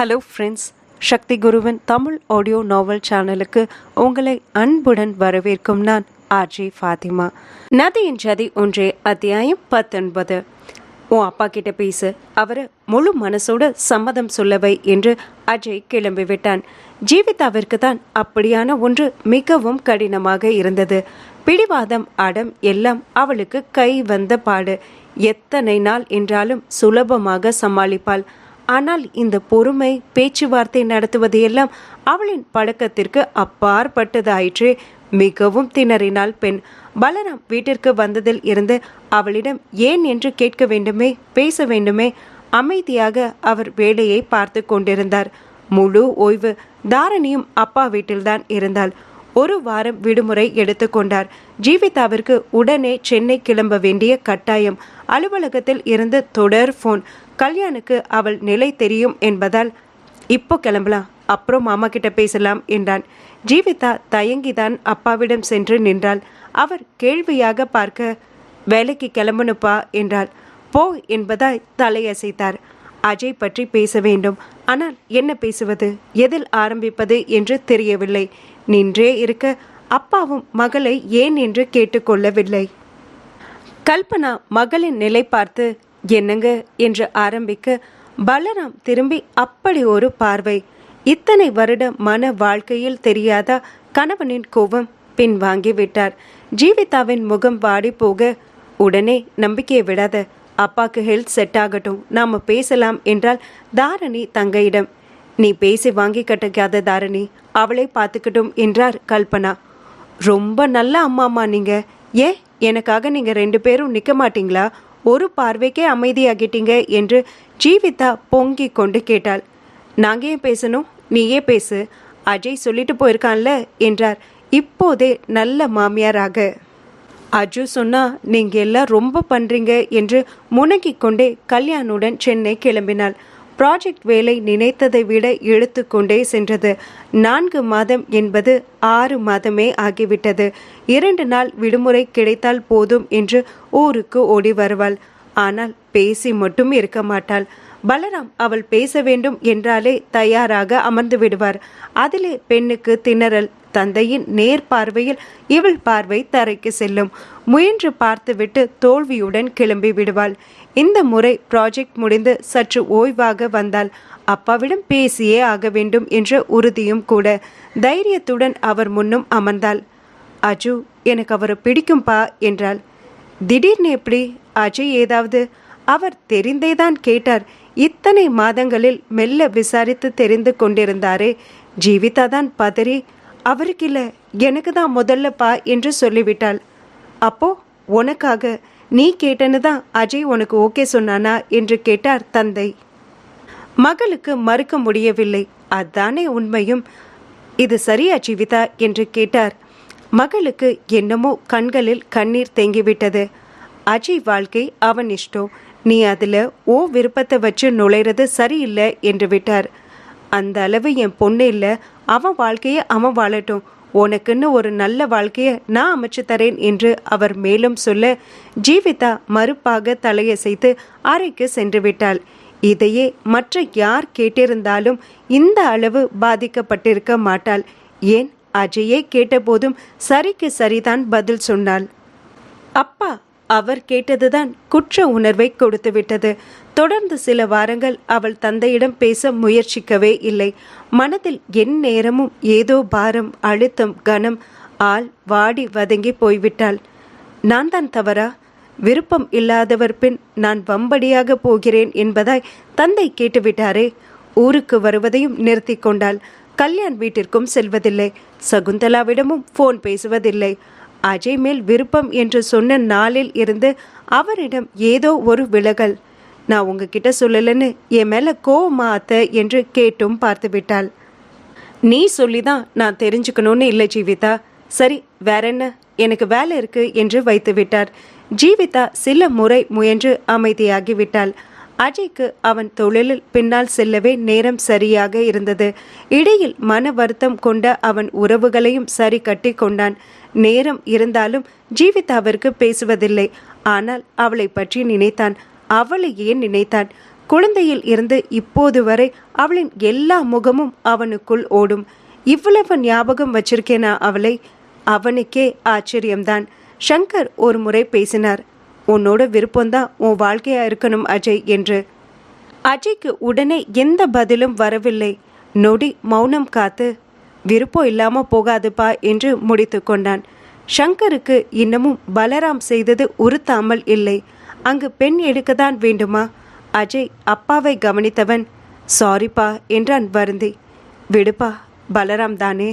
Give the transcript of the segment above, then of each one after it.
Hello friends சக்தி குருவின் Tamil audio novel சேனலுக்கு உங்களை அன்புடன் வரவேற்கும் நான் ஆர்ஜி ஃபாத்திமா. நதியின் ஜதி ஒன்றே அத்தியாயம் பத்தொன்பது. உன் அப்பா கிட்ட பேசு. அவரை முழு மனசோட சம்மதம் சொல்லவை என்று அஜய் கிளம்பிவிட்டான் ஜீவிதாவிற்கு தான் அப்படியான ஒன்று மிகவும் கடினமாக இருந்தது. பிடிவாதம் அடம் எல்லாம் அவளுக்கு கை வந்த பாடு. எத்தனை நாள் என்றாலும் சுலபமாக சமாளிப்பாள். ஆனால் இந்த பொறுமை பேச்சுவார்த்தை நடத்துவது எல்லாம் அவளின் பழக்கத்திற்கு அப்பாற்பட்டதாயிற்று மிகவும் திணறினாள் பெண். பலராம் வீட்டிற்கு வந்ததில் இருந்து அவளிடம் ஏன் என்று கேட்க வேண்டுமே பேச வேண்டுமே அமைதியாக அவர் வேலையை பார்த்து கொண்டிருந்தார். முழு ஓய்வு தாரணியும் அப்பா வீட்டில்தான் இருந்தாள். ஒரு வாரம் விடுமுறை எடுத்துக்கொண்டார் ஜீவிதாவிற்கு உடனே சென்னை கிளம்ப வேண்டிய கட்டாயம். அலுவலகத்தில் இருந்து தொடர் ஃபோன் கல்யாணுக்கு அவள் நிலை தெரியும் என்பதால் இப்போ கிளம்பலாம் அப்புறம் மாமா கிட்ட பேசலாம் என்றான். ஜீவிதா தயங்கிதான் அப்பாவிடம் சென்று நின்றாள். அவர் கேள்வியாக பார்க்க வேலைக்கு கிளம்பணுப்பா என்றாள். போ என்பதாய் தலையசைத்தார். அஜய் பற்றி பேச வேண்டும். ஆனால் என்ன பேசுவது? எதில் ஆரம்பிப்பது? என்று தெரியவில்லை. நின்றே இருக்க அப்பாவும் மகளை ஏன் என்று கேட்டுக்கொள்ளவில்லை. கல்பனா மகளின் நிலை பார்த்து என்னங்க? என்று ஆரம்பிக்க பலராம் திரும்பி அப்படி ஒரு பார்வை. இத்தனை வருட மன வாழ்க்கையில் தெரியாத கணவனின் கோபம் பின்வாங்கி விட்டார். ஜீவிதாவின் முகம் வாடி போக உடனே நம்பிக்கையை விடாத. அப்பாக்கு ஹெல்த் செட் ஆகட்டும். நாம பேசலாம் என்றால் தாரணி தங்கையிடம் நீ பேசி வாங்கி கட்டிக்காத தாரணி அவளை பார்த்துக்கட்டும் என்றார் கல்பனா. ரொம்ப நல்ல அம்மா அம்மா நீங்க. ஏன் எனக்காக நீங்க ரெண்டு பேரும் நிக்க மாட்டீங்களா? ஒரு பார்வைக்கே அமைதியாகிட்டீங்க என்று ஜீவிதா பொங்கி கொண்டு கேட்டாள். நாங்க ஏன் பேசணும்? நீயே பேசு. அஜய் சொல்லிட்டு போயிருக்கான்ல என்றார். இப்போதே நல்ல மாமியாராக. அஜு சொன்னா நீங்க எல்லாம் ரொம்ப பண்றீங்க என்று முனகிக் கொண்டே கல்யாணுடன் சென்னை கிளம்பினாள். ப்ராஜெக்ட் வேலை நினைத்ததை விட இழுத்து கொண்டே சென்றது. நான்கு மாதம் என்பது ஆறு மாதமே ஆகிவிட்டது. இரண்டு நாள் விடுமுறை கிடைத்தால் போதும் என்று ஊருக்கு ஓடி வருவாள். ஆனால் பேசி மட்டும் இருக்க மாட்டாள். பலராம் அவள் பேச வேண்டும் என்றாலே தயாராக அமர்ந்து விடுவார். அதிலே பெண்ணுக்கு திணறல் தந்தையின் நேர் பார்வையில் இவள் பார்வை தரைக்கு செல்லும். முயன்று பார்த்துவிட்டு தோல்வியுடன் கிளம்பி விடுவாள். இந்த முறை ப்ராஜெக்ட் முடிந்து சற்று ஓய்வாக வந்தாள். அப்பாவிடம் பேசியே ஆக வேண்டும் என்ற உறுதியும் கூட. தைரியத்துடன் அவர் முன்னும் அமர்ந்தாள். அஜு எனக்கு அவரை பிடிக்கும்பா என்றாள். திடீர்னு எப்படி? அஜய் ஏதாவது? அவர் தெரிந்தேதான் கேட்டார். இத்தனை மாதங்களில் மெல்ல விசாரித்து தெரிந்து கொண்டிருந்தாரே. ஜீவிதா தான் பதறி அவருக்கு இல்லை எனக்கு தான் முதல்லப்பா என்று சொல்லிவிட்டாள். அப்போ உனக்காக நீ கேட்டன்னு தான் அஜய் உனக்கு ஓகே சொன்னானா என்று கேட்டார் தந்தை. மகளுக்கு மறுக்க முடியவில்லை. அதானே உண்மையும். இது சரியா ஜீவிதா? என்று கேட்டார். மகளுக்கு என்னமோ கண்களில் கண்ணீர் தேங்கிவிட்டது. அஜய் வாழ்க்கை அவன் இஷ்டம் நீ அதில் ஓ விருப்பத்தை வச்சு நுழையிறது சரியில்லை என்று விட்டார். அந்த அளவு என் பொண்ணு இல்லை. அவன் வாழ்க்கையை அவன் வாழட்டும். உனக்குன்னு ஒரு நல்ல வாழ்க்கையை நான் அமைச்சு தரேன் என்று அவர் மேலும் சொல்ல ஜீவிதா மறுப்பாக தலையசைத்து அறைக்கு சென்று விட்டாள். இதையே மற்ற யார் கேட்டிருந்தாலும் இந்த அளவு பாதிக்கப்பட்டிருக்க மாட்டாள். ஏன்? அஜயே கேட்டபோதும் சரிக்கு சரிதான் பதில் சொன்னாள். அப்பா அவர் கேட்டதுதான் குற்ற உணர்வை கொடுத்துவிட்டது. தொடர்ந்து சில வாரங்கள் அவள் தந்தையிடம் பேச முயற்சிக்கவே இல்லை. மனதில் என் நேரமும் ஏதோ பாரம் அழுத்தம் கனம் ஆள் வாடி வதங்கி போய்விட்டாள். நான் தான் தவறா? விருப்பம் இல்லாதவர் பின் நான் வம்படியாக போகிறேன் என்பதாய் தந்தை கேட்டுவிட்டாரே. ஊருக்கு வருவதையும் நிறுத்தி கொண்டாள். கல்யாண் வீட்டிற்கும் செல்வதில்லை. சகுந்தலாவிடமும் ஃபோன் பேசுவதில்லை. அஜய் மேல் விருப்பம் என்று சொன்ன நாளில் இருந்து அவரிடம் ஏதோ ஒரு விலகல். நான் உங்ககிட்ட சொல்லலன்னு என் மேலே கோவமா அத்த என்று கேட்டும் பார்த்து விட்டாள் நீ சொல்லி தான் நான் தெரிஞ்சுக்கணும்னு இல்லை ஜீவிதா. சரி வேற என்ன? எனக்கு வேலை இருக்கு என்று வைத்து விட்டார் ஜீவிதா சில முறை முயன்று அமைதியாகிவிட்டாள். அஜய்க்கு அவன் தொழிலில் பின்னால் செல்லவே நேரம் சரியாக இருந்தது. இடையில் மன வருத்தம் கொண்ட அவன் உறவுகளையும் சரி கட்டி கொண்டான். நேரம் இருந்தாலும் ஜீவிதாவிற்கு பேசுவதில்லை. ஆனால் அவளை பற்றி நினைத்தான். அவளை ஏன் நினைத்தான்? குழந்தையில் இருந்து இப்போது வரை அவளின் எல்லா முகமும் அவனுக்குள் ஓடும். இவ்வளவு ஞாபகம் வச்சிருக்கேனா அவளை? அவனுக்கே ஆச்சரியம்தான். ஷங்கர் ஒரு முறை பேசினார். உன்னோட விருப்பம்தான் உன் வாழ்க்கையா இருக்கணும் அஜய் என்று. அஜய்க்கு உடனே எந்த பதிலும் வரவில்லை. நொடி மௌனம் காத்து விருப்பம் இல்லாம போகாதுப்பா என்று முடித்து கொண்டான். ஷங்கருக்கு இன்னமும் பலராம் செய்தது உறுத்தாமல் இல்லை. அங்கு பெண் எடுக்கத்தான் வேண்டுமா? அஜய் அப்பாவை கவனித்தவன். சாரிப்பா என்றான் வருந்தி. விடுப்பா பலராம் தானே.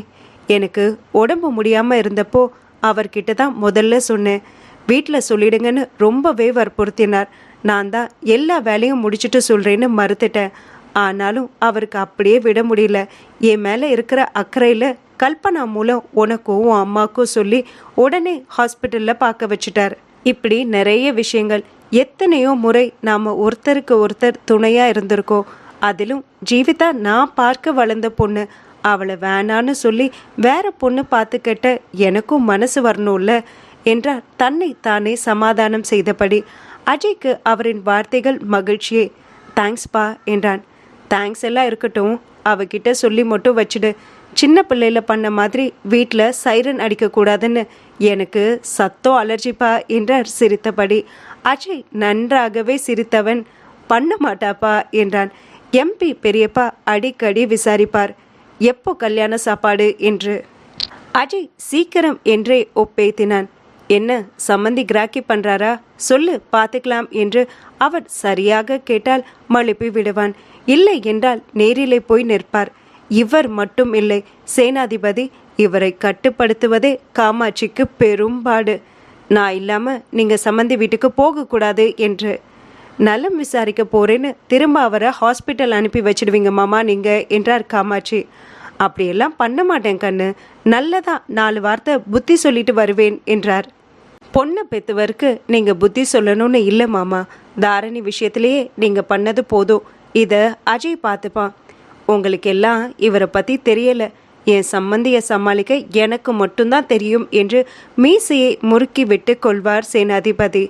எனக்கு உடம்பு முடியாம இருந்தப்போ அவர்கிட்ட தான் முதல்ல சொன்னேன். வீட்டில் சொல்லிடுங்கன்னு ரொம்பவே வற்புறுத்தினார். நான் தான் எல்லா வேலையும் முடிச்சுட்டு சொல்கிறேன்னு மறுத்துட்டேன். ஆனாலும் அவருக்கு அப்படியே விட முடியல. என் மேலே இருக்கிற அக்கறையில் கல்பனா மூலம் உனக்கும் அம்மாக்கும் சொல்லி உடனே ஹாஸ்பிட்டலில் பார்க்க வச்சுட்டார். இப்படி நிறைய விஷயங்கள். எத்தனையோ முறை நாம் ஒருத்தருக்கு ஒருத்தர் துணையாக இருந்திருக்கோம். அதிலும் ஜீவிதா நான் பார்க்க வளர்ந்த பொண்ணு. அவளை வேணான்னு சொல்லி வேற பொண்ணு பார்த்துக்கிட்ட எனக்கும் மனசு வரணும்ல. என்றார். தன்னை தானே சமாதானம் செய்தபடி அஜய்க்கு அவரின் வார்த்தைகள் மகிழ்ச்சியே. தேங்க்ஸ்பா என்றான். தேங்க்ஸ் எல்லாம் இருக்கட்டும். அவகிட்ட சொல்லி மட்டும் வச்சுடு. சின்ன பிள்ளையில பண்ண மாதிரி வீட்டில் சைரன் அடிக்கக்கூடாதுன்னு எனக்கு சத்தம் அலர்ஜிப்பா என்றார். சிரித்தபடி அஜய் நன்றாகவே சிரித்தவன். பண்ண மாட்டாப்பா என்றான். எம்பி பெரியப்பா அடிக்கடி விசாரிப்பார். எப்போ கல்யாண சாப்பாடு? என்று. அஜய் சீக்கிரம் என்றே ஒப்பேத்தினான். என்ன சம்மந்தி கிராக்கி பண்றாரா? சொல்லு பார்த்துக்கலாம் என்று அவர் சரியாக கேட்டால் மழுப்பி விடுவான். இல்லை என்றால் நேரிலே போய் நிற்பார். இவர் மட்டும் இல்லை சேனாதிபதி இவரை கட்டுப்படுத்துவதே காமாட்சிக்கு பெரும்பாடு. நான் இல்லாம நீங்க சம்மந்தி வீட்டுக்கு போகக்கூடாது என்று. நலம் விசாரிக்க போறேன்னு திரும்ப அவரை ஹாஸ்பிட்டல் அனுப்பி வச்சிடுவீங்க மாமா நீங்க என்றார் காமாட்சி. அப்படியெல்லாம் பண்ண மாட்டேன் கண்ணு. நல்லதா நாலு வார்த்தை புத்தி சொல்லிட்டு வருவேன் என்றார். பொண்ணை பெத்தவருக்கு நீங்கள் புத்தி சொல்லணும்னு இல்லை மாமா. தாரணி விஷயத்திலேயே நீங்கள் பண்ணது போதும். இதை அஜய் பார்த்துப்பான். உங்களுக்கு எல்லாம் இவரை பற்றி தெரியலை. என் சம்மந்தியை சமாளிக்க எனக்கு மட்டும்தான் தெரியும் என்று மீசையை முறுக்கி விட்டு கொள்வார் சேனாதிபதி.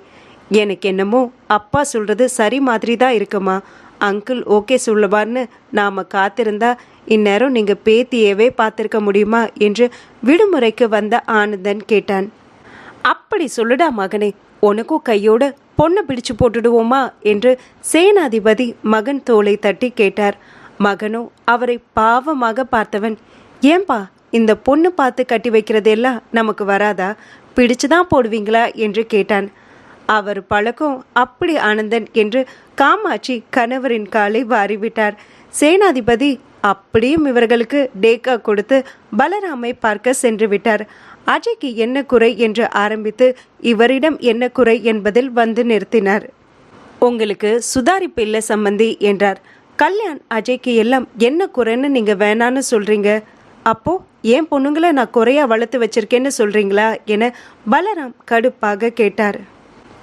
எனக்கு என்னமோ அப்பா சொல்கிறது சரி மாதிரி தான் இருக்குமா. அங்கிள் ஓகே சொல்லுவார்னு நாம் காத்திருந்தா இந்நேரம் நீங்கள் பேத்தியவே பார்த்துருக்க முடியுமா என்று விடுமுறைக்கு வந்த ஆனந்தன் கேட்டான். அப்படி சொல்லுடா மகனே உனக்கும் கையோட பொண்ணை பிடிச்சு போட்டுடுவோமா என்று சேனாதிபதி மகன் தோலை தட்டி கேட்டார். மகனோ அவரை பாவமாக பார்த்தவன் ஏன்பா இந்த பொண்ணு பார்த்து கட்டி வைக்கிறதெல்லாம் நமக்கு வராதா? பிடிச்சுதான் போடுவீங்களா? என்று கேட்டான். அவர் பழக்கம் அப்படி ஆனந்தன் என்று காமாட்சி கணவரின் காலை வாரிவிட்டார். சேனாதிபதி அப்படியும் இவர்களுக்கு டேக்கா கொடுத்து பலராமை பார்க்க சென்று விட்டார். அஜய்க்கு என்ன குறை என்று ஆரம்பித்து இவரிடம் என்ன குறை என்பதில் வந்து நிறுத்தினார். உங்களுக்கு சுதாரிப்பு இல்லை சம்பந்தி என்றார். கல்யாண் அஜய்க்கு எல்லாம் என்ன குறைன்னு நீங்க வேணான்னு சொல்றீங்க. அப்போ ஏன் பொண்ணுங்களை நான் குறையா வளர்த்து வச்சிருக்கேன்னு சொல்றீங்களா? என பலராம் கடுப்பாக கேட்டார்.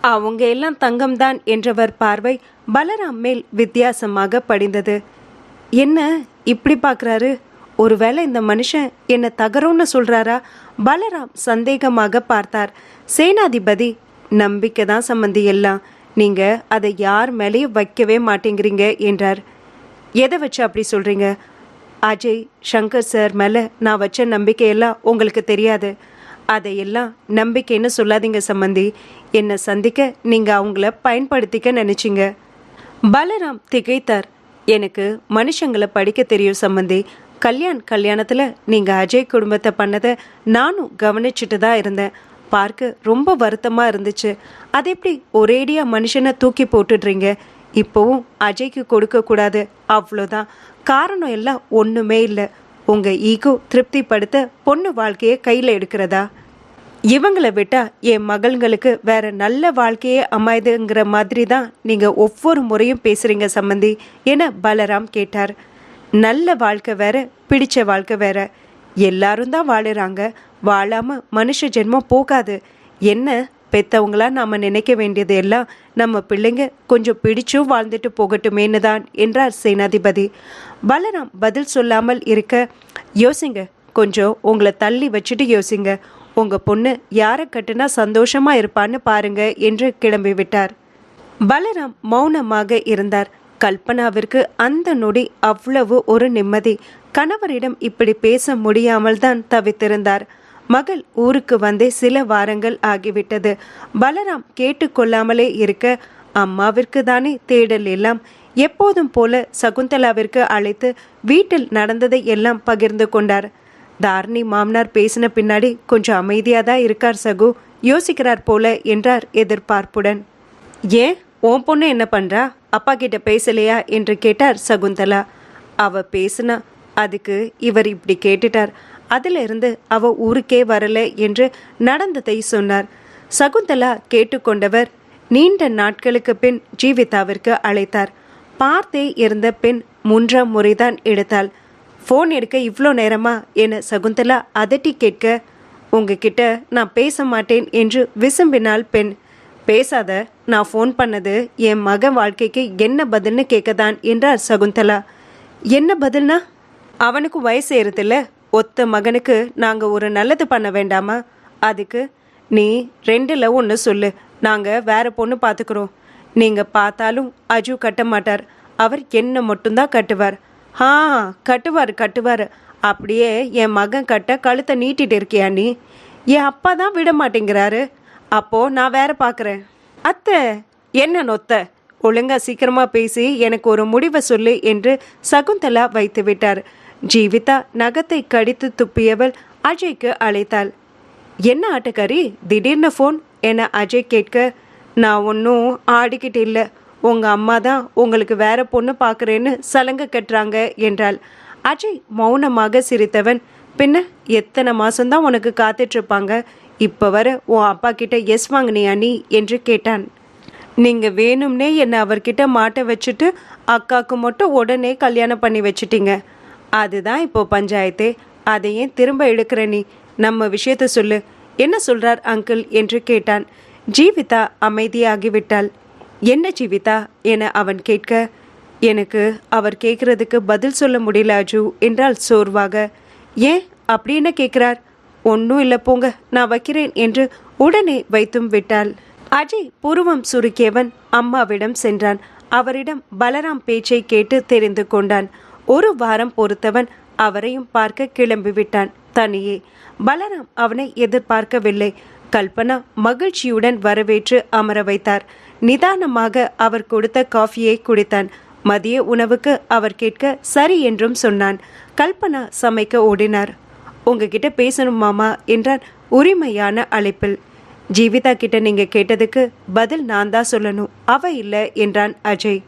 அவங்க எல்லாம் தங்கம்தான் என்றவர் பார்வை பலராம் மேல் வித்தியாசமாக படிந்தது. என்ன? இப்படி பார்க்குறாரு? ஒருவேளை இந்த மனுஷன் என்ன தகரோன்னு சொல்றாரா? பலராம் சந்தேகமாக பார்த்தார். சேனாதிபதி நம்பிக்கை தான் சம்மந்தி எல்லாம். நீங்க அதை யார் மேலேயும் வைக்கவே மாட்டேங்கிறீங்க என்றார். எதை வச்சு அப்படி சொல்றீங்க? அஜய் சங்கர் சார் மேலே நான் வச்ச நம்பிக்கையெல்லாம் உங்களுக்கு தெரியாது. அதையெல்லாம் நம்பிக்கைன்னு சொல்லாதீங்க சம்மந்தி என்னை சந்திக்க நீங்கள் அவங்கள பயன்படுத்திக்க நினச்சிங்க. பலராம் திகைத்தார். எனக்கு மனுஷங்களை படிக்க தெரியும் சம்மந்தி கல்யாண் கல்யாணத்தில் நீங்கள் அஜய் குடும்பத்தை பண்ணதை நானும் கவனிச்சுட்டு தான் இருந்தேன். பார்க்க ரொம்ப வருத்தமாக இருந்துச்சு. அது எப்படி ஒரேடியாக மனுஷனை தூக்கி போட்டுடுறீங்க? இப்போவும் அஜய்க்கு கொடுக்கக்கூடாது அவ்வளோதான். காரணம் எல்லாம் ஒன்றுமே இல்லை. உங்கள் ஈகோ திருப்திப்படுத்த பொண்ணு வாழ்க்கையை கையில் எடுக்கிறதா? இவங்களை விட்டால் என் மகள்களுக்கு வேற நல்ல வாழ்க்கையே அமைதுங்கிற மாதிரி தான் நீங்கள் ஒவ்வொரு முறையும் பேசுகிறீங்க சம்மந்தி என பலராம் கேட்டார். நல்ல வாழ்க்கை வேற பிடிச்ச வாழ்க்கை வேற. எல்லாரும் தான் வாழுறாங்க. வாழாம மனுஷ ஜென்மம் போகாது. என்ன பெத்தவங்களா நாம நினைக்க வேண்டியது எல்லாம் நம்ம பிள்ளைங்க கொஞ்சம் பிடிச்சும் வாழ்ந்துட்டு போகட்டுமேன்னு தான் என்றார் சேனாதிபதி. பலராம் பதில் சொல்லாமல் இருக்க யோசிங்க கொஞ்சம் உங்களை தள்ளி வச்சுட்டு யோசிங்க. உங்க பொண்ணு யாரை கட்டுனா சந்தோஷமா இருப்பான்னு பாருங்க என்று கிளம்பி விட்டார் பலராம் மௌனமாக இருந்தார். கல்பனாவிற்கு அந்த நொடி அவ்வளவு ஒரு நிம்மதி. கணவரிடம் இப்படி பேச முடியாமல் தான் தவித்திருந்தார். மகள் ஊருக்கு வந்தே சில வாரங்கள் ஆகிவிட்டது. பலராம் கேட்டுக்கொள்ளாமலே இருக்க அம்மாவிற்கு தானே தேடல் எல்லாம். எப்போதும் போல சகுந்தலாவிற்கு அழைத்து வீட்டில் நடந்ததை எல்லாம் பகிர்ந்து கொண்டார். தாரணி மாமனார் பேசின பின்னாடி கொஞ்சம் அமைதியாக தான் இருக்கார் சகு. யோசிக்கிறார் போல என்றார் எதிர்பார்ப்புடன். ஏன்? உன் பொண்ணு என்ன பண்றா? அப்பா கிட்ட பேசலையா என்று கேட்டார் சகுந்தலா. அவ பேசுனா அதுக்கு இவர் இப்படி கேட்டுட்டார். அதிலிருந்து அவ ஊருக்கே வரல என்று நடந்ததை சொன்னார். சகுந்தலா கேட்டுக்கொண்டவர் நீண்ட நாட்களுக்கு பின் ஜீவிதாவிற்கு அழைத்தார். பார்த்தே இருந்த பெண் மூன்றாம் முறைதான் எடுத்தாள். ஃபோன் எடுக்க இவ்வளோ நேரமா? என சகுந்தலா அதட்டி கேட்க உங்ககிட்ட நான் பேச மாட்டேன் என்று விசும்பினாள் பெண். பேசாத நான் ஃபோன் பண்ணது என் மகன் வாழ்க்கைக்கு என்ன பதில்னு கேட்கதான் என்றார் சகுந்தலா. என்ன பதில்னா? அவனுக்கு வயசு ஏறுதில்ல ஒத்த மகனுக்கு நாங்கள் ஒரு நல்லது பண்ண வேண்டாமா? அதுக்கு நீ ரெண்டில் ஒன்று சொல்லு நாங்கள் வேற பொண்ணு பார்த்துக்குறோம் நீங்கள் பார்த்தாலும் அஜு கட்ட மாட்டார் அவர் என்ன மட்டும்தான் கட்டுவார். ஆ கட்டுவார் கட்டுவார். அப்படியே என் மகன் கட்ட கழுத்தை நீட்டிட்டு இருக்கியா நீ? என் அப்பா தான் விட மாட்டேங்கிறாரு. அப்போ நான் வேற பார்க்குறேன் அத்தை. என்ன நொத்த? ஒழுங்கா சீக்கிரமா பேசி எனக்கு ஒரு முடிவை சொல்லு என்று சகுந்தலா வைத்து விட்டார். ஜீவிதா நகத்தை கடித்து துப்பியவள் அஜய்க்கு அழைத்தாள். என்ன ஆட்டக்காரி? திடீர்னு ஃபோன் என அஜய் கேட்க நான் ஒன்றும் ஆடிக்கிட்டு இல்லை. உங்கள் அம்மா தான் உங்களுக்கு வேற பொண்ணு பார்க்குறேன்னு சலங்க கட்டுறாங்க என்றாள். அஜய் மௌனமாக சிரித்தவன் பின்ன எத்தனை மாசம்தான் உனக்கு காத்துட்ருப்பாங்க இப்போ வர உன் அப்பா கிட்ட எஸ் வாங்கினியா நீ? என்று கேட்டான். நீங்க வேணும்னே என்னை அவர்கிட்ட மாட்ட வச்சுட்டு அக்காவுக்கு மட்டும் உடனே கல்யாணம் பண்ணி வச்சிட்டீங்க. அதுதான் இப்போ பஞ்சாயத்தே. அதை ஏன் திரும்ப எடுக்கிற நீ? நம்ம விஷயத்த சொல்லு. என்ன சொல்றார் அங்கிள் என்று கேட்டான். ஜீவிதா அமைதியாகிவிட்டாள். என்ன ஜீவிதா? என அவன் கேட்க. எனக்கு அவர் கேட்கறதுக்கு பதில் சொல்ல முடியல அஜு என்றால் சோர்வாக. ஏன்? அப்படி என்ன கேட்கிறார்? ஒன்றும் இல்லை போங்க நான் வைக்கிறேன் என்று உடனே வைத்தும் விட்டாள். அஜய் புருவம் சுருக்கியவன் அம்மாவிடம் சென்றான். அவரிடம் பலராம் பேச்சை கேட்டு தெரிந்து கொண்டான். ஒரு வாரம் பொறுத்தவன் அவரையும் பார்க்க கிளம்பிவிட்டான் தனியே பலராம் அவனை எதிர்பார்க்கவில்லை. கல்பனா மகிழ்ச்சியுடன் வரவேற்று அமர வைத்தார். நிதானமாக அவர் கொடுத்த காஃபியை குடித்தான். மதிய உணவுக்கு அவர் கேட்க சரி என்றும் சொன்னான். கல்பனா சமைக்க ஓடினார். உங்ககிட்ட பேசணும் மாமா என்றான் உரிமையான அழைப்பில். ஜீவிதா கிட்ட நீங்க கேட்டதுக்கு பதில் நான் தான் சொல்லணும். அவ இல்ல என்றான் அஜய்.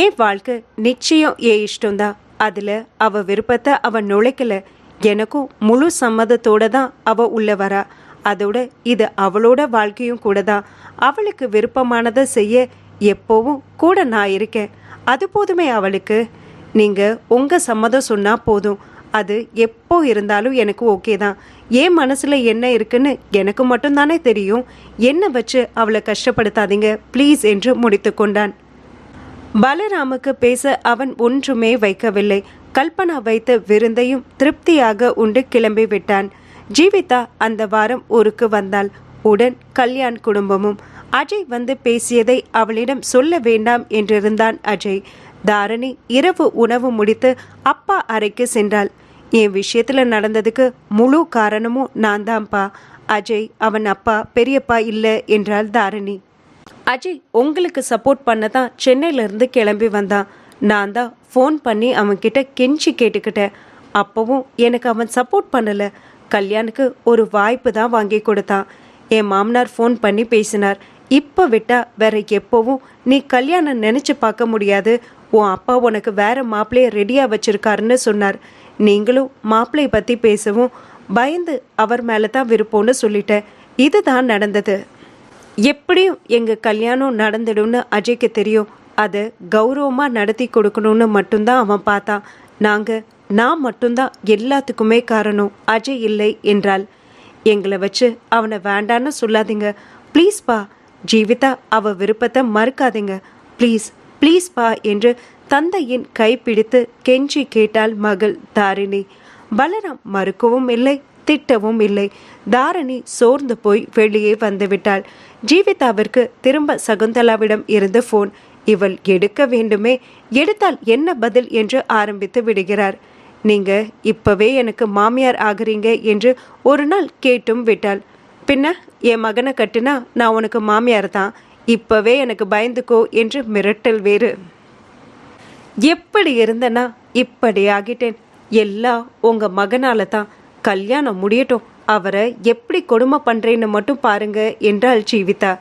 ஏன் வாழ்க்கை நிச்சயம் ஏ இஷ்டம்தான்? அதுல அவ விருப்பத்தை அவன் நுழைக்கல. எனக்கும் முழு சம்மதத்தோட தான் அவ உள்ள வரா. அதோட இது அவளோட வாழ்க்கையும் கூட தான் அவளுக்கு விருப்பமானதை செய்ய எப்போவும் கூட நான் இருக்கேன். அது போதுமே அவளுக்கு. நீங்க உங்க சம்மதம் சொன்னா போதும். அது எப்போ இருந்தாலும் எனக்கு ஓகே தான். என் மனசில் என்ன இருக்குன்னு எனக்கு மட்டும்தானே தெரியும். என்ன வச்சு அவளை கஷ்டப்படுத்தாதீங்க. ப்ளீஸ் என்று முடித்து கொண்டான். பலராமுக்கு பேச அவன் ஒன்றுமே வைக்கவில்லை. கல்பனா வைத்த விருந்தையும் திருப்தியாக உண்டு கிளம்பி விட்டான். ஜீவிதா அந்த வாரம் ஊருக்கு வந்தாள். உடன் கல்யாண் குடும்பமும். அஜய் வந்து பேசியதை அவளிடம் சொல்ல வேண்டாம் என்றிருந்தான் அஜய். தாரணி இரவு உணவு முடித்து அப்பா அறைக்கு சென்றாள். என் விஷயத்தில் நடந்ததுக்கு முழு காரணமும் நான் தான்ப்பா அஜய் அவன் அப்பா பெரியப்பா இல்லை என்றாள் தாரணி. அஜய் உங்களுக்கு சப்போர்ட் பண்ண தான் சென்னையிலேருந்து கிளம்பி வந்தான். நான் தான் ஃபோன் பண்ணி அவன்கிட்ட கெஞ்சி கேட்டுக்கிட்டேன். அப்போவும் எனக்கு அவன் சப்போர்ட் பண்ணலை. கல்யாணுக்கு ஒரு வாய்ப்பு தான் வாங்கி கொடுத்தான். என் மாமனார் ஃபோன் பண்ணி பேசினார். இப்போ விட்டால் வேற எப்போவும் நீ கல்யாணம் நினச்சி பார்க்க முடியாது. உன் அப்பா உனக்கு வேற மாப்பிள்ளைய ரெடியாக வச்சிருக்காருன்னு சொன்னார். நீங்களும் மாப்பிள்ளைய பற்றி பேசவும் பயந்து அவர் மேலே தான் விருப்பம்னு சொல்லிட்டேன் இதுதான் நடந்தது. எப்படியும் எங்கள் கல்யாணம் நடந்துடும்னு அஜய்க்கு தெரியும். அதை கௌரவமாக நடத்தி கொடுக்கணும்னு மட்டும்தான் அவன் பார்த்தான் நாங்கள் நான் மட்டும்தான் எல்லாத்துக்குமே காரணம். அஜய் இல்லை என்றால் எங்களை வச்சு அவனை வேண்டான்னு சொல்லாதீங்க. ப்ளீஸ்ப்பா ஜீவிதா அவ விருப்பத்தை மறுக்காதீங்க. ப்ளீஸ் ப்ளீஸ்ப்பா என்று தந்தையின் கைப்பிடித்து கெஞ்சி கேட்டாள் மகள் தாரிணி. பலராம் மறுக்கவும் இல்லை திட்டவும் இல்லை. தாரணி சோர்ந்து போய் வெளியே வந்துவிட்டாள். ஜீவிதாவிற்கு திரும்ப சகுந்தலாவிடம் இருந்து ஃபோன் இவள் எடுக்க வேண்டுமே எடுத்தால் என்ன பதில்? என்று ஆரம்பித்து விடுகிறார். நீங்க இப்பவே எனக்கு மாமியார் ஆகுறீங்க என்று ஒரு நாள் கேட்டும் விட்டாள். பின்ன என் மகனை கட்டுனா நான் உனக்கு மாமியார் தான். இப்பவே எனக்கு பயந்துக்கோ என்று மிரட்டல் வேறு. எப்படி இருந்தனா இப்படி ஆகிட்டேன். எல்லாம் உங்க மகனால தான் கல்யாணம் முடியட்டும். அவரை எப்படி கொடுமை பண்றேன்னு மட்டும் பாருங்க என்றாள் ஜீவிதா.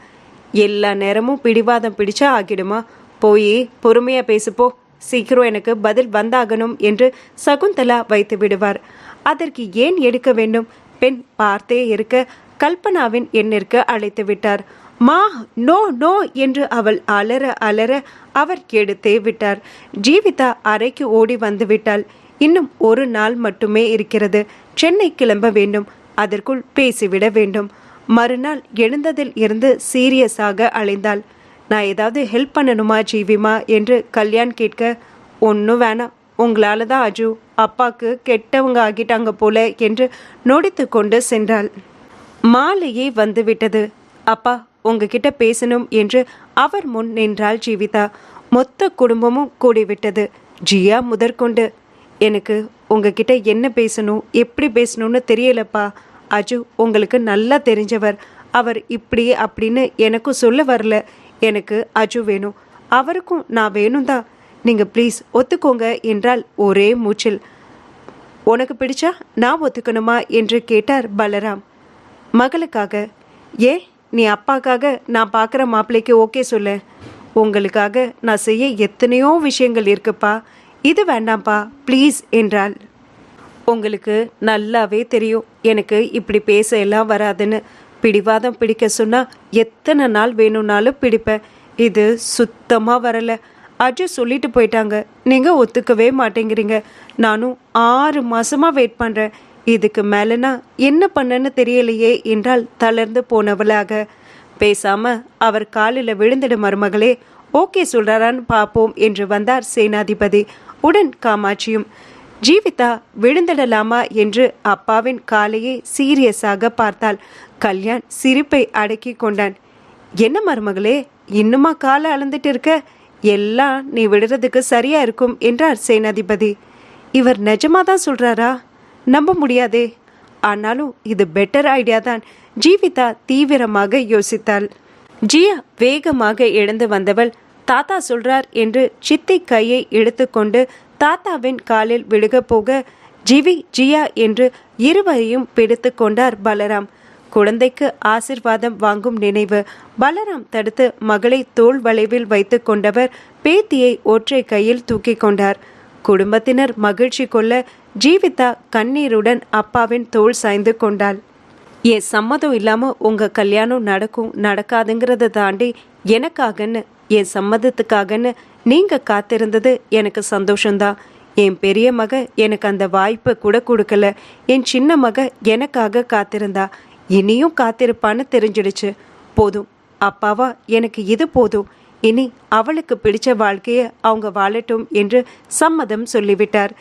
எல்லா நேரமும் பிடிவாதம் பிடிச்சா ஆகிடுமா? போய் பொறுமையா பேசுப்போ. சீக்கிரம் எனக்கு பதில் வந்தாகணும் என்று சகுந்தலா வைத்து விடுவார். அதற்கு ஏன் எடுக்க வேண்டும்? பெண் பார்த்தே இருக்க கல்பனாவின் எண்ணிற்கு அழைத்து விட்டார். மா நோ நோ என்று அவள் அலற அலற அவர் எடுத்தே விட்டார். ஜீவிதா அறைக்கு ஓடி வந்துவிட்டாள் இன்னும் ஒரு நாள் மட்டுமே இருக்கிறது. சென்னை கிளம்ப வேண்டும். அதற்குள் பேசிவிட வேண்டும். மறுநாள் எழுந்ததில் இருந்து சீரியஸாக அலைந்தாள். நான் ஏதாவது ஹெல்ப் பண்ணணுமா ஜீவிமா? என்று கல்யாண் கேட்க ஒன்றும் வேணாம். உங்களால தான் அஜு. அப்பாக்கு கெட்டவங்க ஆகிட்டாங்க போல என்று நொடித்து கொண்டு சென்றாள். மாலையே வந்துவிட்டது அப்பா உங்ககிட்ட பேசணும் என்று அவர் முன் நின்றாள் ஜீவிதா. மொத்த குடும்பமும் கூடிவிட்டது. ஜியா முதற்கொண்டு எனக்கு உங்ககிட்ட என்ன பேசணும் எப்படி பேசணும்னு தெரியலப்பா. அஜு உங்களுக்கு நல்லா தெரிஞ்சவர். அவர் இப்படி அப்படின்னு எனக்கும் சொல்ல வரல. எனக்கு அஜு வேணும். அவருக்கும் நான் வேணும் தான் நீங்கள் ப்ளீஸ் ஒத்துக்கோங்க என்றால் ஒரே மூச்சில். உனக்கு பிடிச்சா நான் ஒத்துக்கணுமா? என்று கேட்டார் பலராம். மகளுக்காக. ஏன்? நீ அப்பாக்காக நான் பார்க்குற மாப்பிள்ளைக்கு ஓகே சொல்லு. உங்களுக்காக நான் செய்ய எத்தனையோ விஷயங்கள் இருக்குப்பா. இது வேண்டாம்ப்பா ப்ளீஸ் என்றாள். உங்களுக்கு நல்லாவே தெரியும். எனக்கு இப்படி பேச எல்லாம் வராதுன்னு பிடிவாதம் பிடிக்க சொன்னால் எத்தனை நாள் வேணும்னாலும் பிடிப்பேன் இது சுத்தமாக வரலை. அஜு சொல்லிட்டு போயிட்டாங்க. நீங்கள் ஒத்துக்கவே மாட்டேங்கிறீங்க. நானும் ஆறு மாதமாக வெயிட் பண்ணுறேன் இதுக்கு மேலனா என்ன பண்ணன்னு தெரியலையே என்றால் தளர்ந்து போனவளாக. பேசாம அவர் காலில் விழுந்திட மருமகளே ஓகே சொல்றாரான்னு பார்ப்போம் என்று வந்தார் சேனாதிபதி. உடன் காமாட்சியும் ஜீவிதா விழுந்திடலாமா? என்று அப்பாவின் காலையே சீரியஸாக பார்த்தாள். கல்யாண் சிரிப்பை அடக்கி கொண்டான். என்ன மருமகளே இன்னுமா காலை அளந்துட்டு இருக்க? எல்லாம் நீ விடுறதுக்கு சரியா இருக்கும் என்றார் சேனாதிபதி. இவர் நிஜமாதான் சொல்றாரா? நம்ப முடியாதே. ஆனாலும் இது பெட்டர் ஐடியா தான். ஜீவிதா தீவிரமாக யோசித்தாள். ஜியா வேகமாக எழுந்து வந்தவள் தாத்தா சொல்றார் என்று சித்தி கையை எடுத்துக்கொண்டு தாத்தாவின் காலில் விழுக போக ஜிவி ஜியா என்று இருவரையும் பிடித்து கொண்டார் பலராம். குழந்தைக்கு ஆசிர்வாதம் வாங்கும் நினைவு பலராம் தடுத்து மகளை தோல் வளைவில் வைத்து கொண்டவர் பேத்தியை ஒற்றை கையில் தூக்கி கொண்டார். குடும்பத்தினர் மகிழ்ச்சி கொள்ள ஜீவிதா கண்ணீருடன் அப்பாவின் தோல் சாய்ந்து கொண்டாள். என் சம்மதம் இல்லாம உங்க கல்யாணம் நடக்கும் நடக்காதுங்கிறத தாண்டி எனக்காகன்னு என் சம்மதத்துக்காகன்னு நீங்க காத்திருந்தது எனக்கு சந்தோஷம்தான். என் பெரிய மக எனக்கு அந்த வாய்ப்பை கூட கொடுக்கல. என் சின்ன மக எனக்காக காத்திருந்தா. இனியும் காத்திருப்பான்னு தெரிஞ்சிடுச்சு. போதும். அப்பாவா எனக்கு இது போதும். இனி அவளுக்கு பிடிச்ச வாழ்க்கையை அவங்க வாழட்டும் என்று சம்மதம் சொல்லிவிட்டார்.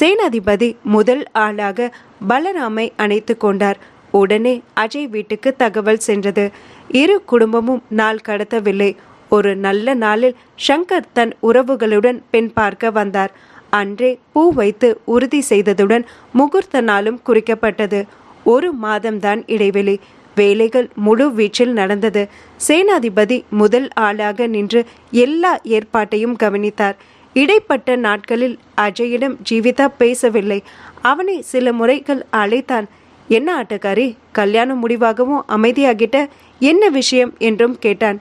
சேனாதிபதி முதல் ஆளாக பலராமை அணைத்து கொண்டார். உடனே அஜய் வீட்டுக்கு தகவல் சென்றது. இரு குடும்பமும் நாள் கடத்தவில்லை. ஒரு நல்ல நாளில் ஷங்கர் தன் உறவுகளுடன் பெண் பார்க்க வந்தார். அன்றே பூ வைத்து உறுதி செய்ததுடன் முகூர்த்த நாளும் குறிக்கப்பட்டது. ஒரு மாதம்தான் இடைவெளி. வேலைகள் முழு வீச்சில் நடந்தது. சேனாதிபதி முதல் ஆளாக நின்று எல்லா ஏற்பாட்டையும் கவனித்தார். இடைப்பட்ட நாட்களில் அஜயிடம் ஜீவிதா பேசவில்லை. அவனை சில முறைகள் அழைத்தான். என்ன ஆட்டக்காரி? கல்யாணம் முடிவாகவும் அமைதியாகிட்ட என்ன விஷயம்? என்றும் கேட்டான்.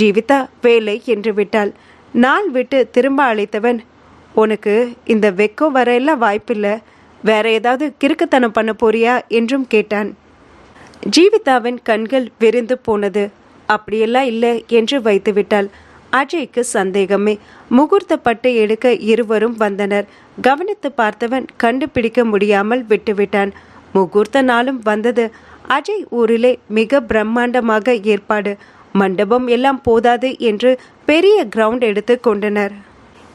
ஜீவிதா வேலை என்று விட்டாள். நாள் விட்டு திரும்ப அழைத்தவன். உனக்கு இந்த வெக்கம் வரையெல்லாம் வாய்ப்பில்லை. வேற ஏதாவது கிறுக்குத்தனம் பண்ண போறியா? என்றும் கேட்டான். ஜீவிதாவின் கண்கள் விரிந்து போனது. அப்படியெல்லாம் இல்லை என்று வைத்துவிட்டாள். அஜய்க்கு சந்தேகமே. முகூர்த்த பட்டு எடுக்க இருவரும் வந்தனர். கவனித்து பார்த்தவன் கண்டுபிடிக்க முடியாமல் விட்டுவிட்டான். முகூர்த்த நாளும் வந்தது. அஜய் ஊரிலே மிக பிரம்மாண்டமாக ஏற்பாடு. மண்டபம் எல்லாம் போதாது என்று பெரிய கிரவுண்ட் எடுத்து கொண்டனர்.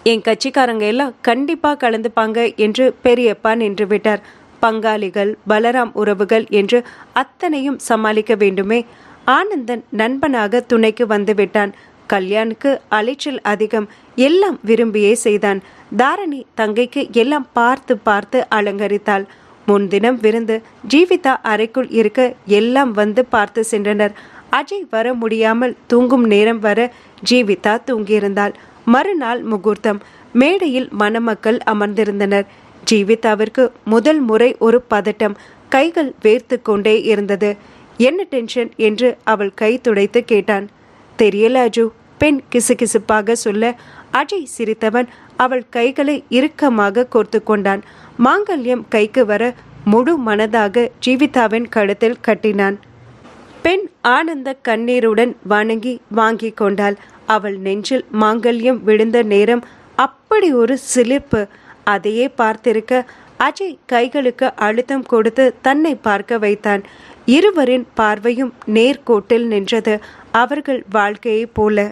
என் கட்சிக்காரங்க எல்லாம் கண்டிப்பாக கலந்துப்பாங்க என்று பெரியப்பா நின்று விட்டார் பங்காளிகள் பலராம் உறவுகள் என்று அத்தனையும் சமாளிக்க வேண்டுமே. ஆனந்தன் நண்பனாக துணைக்கு வந்துவிட்டான் கல்யாணுக்கு அலைச்சல் அதிகம். எல்லாம் விரும்பியே செய்தான். தாரணி தங்கைக்கு எல்லாம் பார்த்து பார்த்து அலங்கரித்தாள். முன்தினம் விருந்து ஜீவிதா அறைக்குள் இருக்க எல்லாம் வந்து பார்த்து சென்றனர். அஜய் வர முடியாமல் தூங்கும் நேரம் வர ஜீவிதா தூங்கியிருந்தாள். மறுநாள் முகூர்த்தம். மேடையில் மணமக்கள் அமர்ந்திருந்தனர். ஜீவிதாவிற்கு முதல் முறை ஒரு பதட்டம் கைகள் வேர்த்து கொண்டே இருந்தது. என்ன டென்ஷன்? என்று அவள் கை துடைத்து கேட்டான். தெரியல அஜு. பெண் கிசுகிசுப்பாக சொல்ல அஜய் சிரித்தவன் அவள் கைகளை இறுக்கமாக கோர்த்து கொண்டான். மாங்கல்யம் கைக்கு வர முழு மனதாக ஜீவிதாவின் கழுத்தில் கட்டினான். பெண் ஆனந்த கண்ணீருடன் வணங்கி வாங்கி கொண்டாள். அவள் நெஞ்சில் மாங்கல்யம் விழுந்த நேரம் அப்படி ஒரு சிலிர்ப்பு அதையே பார்த்திருக்க அஜய் கைகளுக்கு அழுத்தம் கொடுத்து தன்னை பார்க்க வைத்தான். இருவரின் பார்வையும் நேர்கோட்டில் நின்றது. அவர்கள் வாழ்க்கையைப் போல